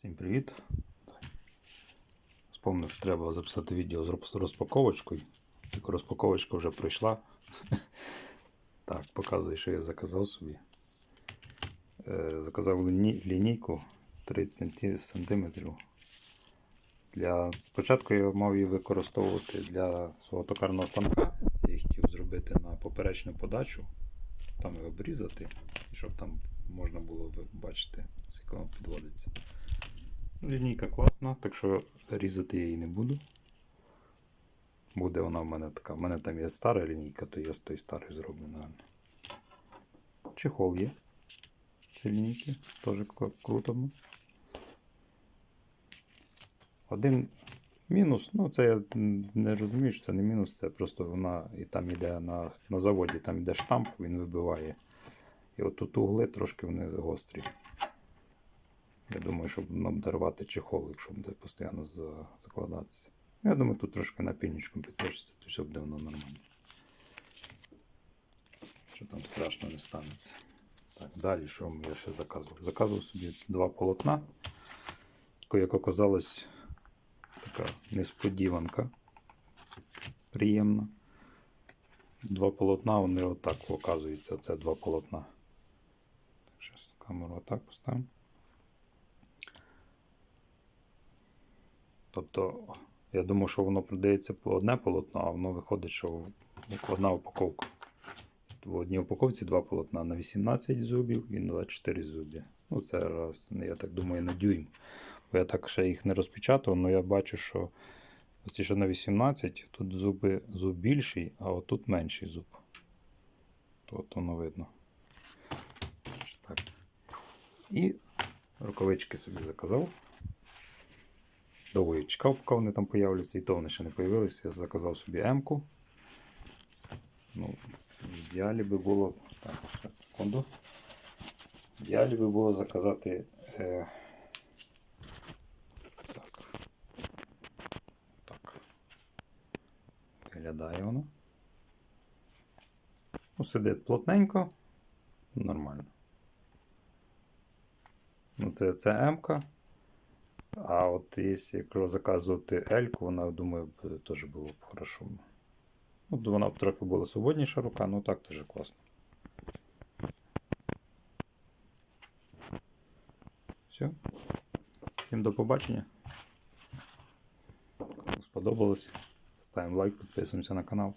Всім привіт. Спомнив, що треба записати відео з розпаковочкою. Тільки розпаковочка вже пройшла. Так, показую, що я заказав собі. Е, Заказав лінійку 30 см. Для... Спочатку я мав її використовувати для свого токарного станка. Я її хотів зробити на поперечну подачу, там його обрізати, щоб там можна було бачити, скільки воно підводиться. Лінійка класна, так що різати я її не буду. Буде вона в мене така. В мене там є стара лінійка, то я з тої старої зроблю, наверное. Чехол є. Ці лінійки, теж круто. Один мінус, ну це я не розумію, що це не мінус, це просто вона і там іде на, на заводі, там іде штамп, він вибиває. І от тут угли трошки вони гострі. Я думаю, щоб обдарвати чехол, якщо буде постійно закладатися. Я думаю, тут трошки напільничком підпишеться, то все буде воно нормально. Що там страшно не станеться. Так, далі, що я ще заказував? Заказував собі два полотна. Як оказалось, така несподіванка. Приємна. Два полотна, вони отак оказуються. Це два полотна. Так, зараз камеру отак поставимо. Тобто, я думав, що воно продається по одне полотно, а воно виходить, що одна упаковка. В одній упаковці два полотна на 18 зубів і на 24 зубі. Ну, це раз, я так думаю, на дюйм. Бо я так ще їх не розпечатав, але я бачу, що ці, що на 18, тут зуби, зуб більший, а отут менший зуб. От воно видно. Так. І рукавички собі заказав. Довго я чекав, поки вони там появляться, і то вони ще не появилися. Я заказав собі М-ку. Ну, в ідеалі би було. Так, секунду. В ідеалі би було заказати. Е... Так. Так. Виглядає воно. Ну, сидить плотненько. Нормально. Ну, це, це М-ка. А от якщо заказувати Ельку, вона, думаю, теж було б хорошо. От вона б трохи була свободніша рука, ну так теж класно. Все. Всім до побачення. Кому сподобалось, ставимо лайк, підписуємося на канал.